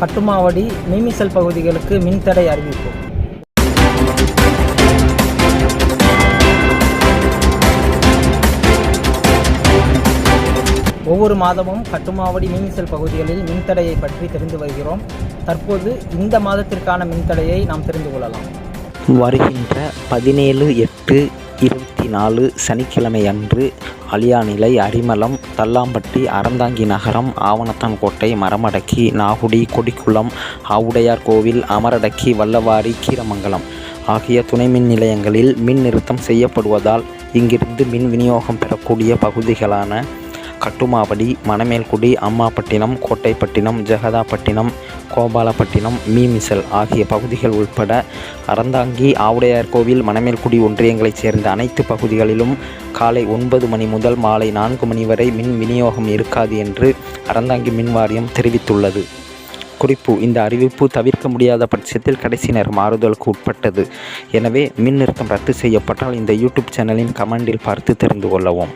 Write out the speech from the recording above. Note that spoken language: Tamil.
கட்டுமாவடி மீமிசல் பகுதிகளுக்கு மின்தடை அறிவிப்பு. ஒவ்வொரு மாதமும் கட்டுமாவடி மீமிசல் பகுதிகளில் மின்தடையை பற்றி தெரிந்து வருகிறோம். தற்போது இந்த மாதத்திற்கான மின்தடையை நாம் தெரிந்து கொள்ளலாம். வருகின்ற பதினேழு எட்டு இருபத்தி நாலு சனிக்கிழமை அன்று அலியாநிலை அரிமளம் தல்லாம்பட்டி அறந்தாங்கி நகரம் ஆவணத்தான் கோட்டை மரமடக்கி நாகுடி கொடிக்குளம் ஆவுடையார் கோவில் அமரடக்கி வல்லவாரி கீரமங்கலம் ஆகிய துணை மின் நிலையங்களில் மின் நிறுத்தம் செய்யப்படுவதால் இங்கிருந்து மின் விநியோகம் பெறக்கூடிய பகுதிகளான கட்டுமாவடி மணமேல்குடி அம்மாப்பட்டினம் கோட்டைப்பட்டினம் ஜெகதாப்பட்டினம் கோபாலப்பட்டினம் மீமிசல் ஆகிய பகுதிகள் உட்பட அறந்தாங்கி ஆவுடையார் கோவில் மணமேல்குடி ஒன்றியங்களைச் சேர்ந்த அனைத்து பகுதிகளிலும் காலை ஒன்பது மணி முதல் மாலை நான்கு மணி வரை மின் விநியோகம் இருக்காது என்று அறந்தாங்கி மின் வாரியம் தெரிவித்துள்ளது. குறிப்பு இந்த அறிவிப்பு தவிர்க்க முடியாத பட்சத்தில் கடைசி நேர மாறுதலுக்கு உட்பட்டது. எனவே மின் நிறுத்தம் ரத்து செய்யப்பட்டால் இந்த யூடியூப் சேனலின் கமெண்டில் பார்த்து தெரிந்து கொள்ளவும்.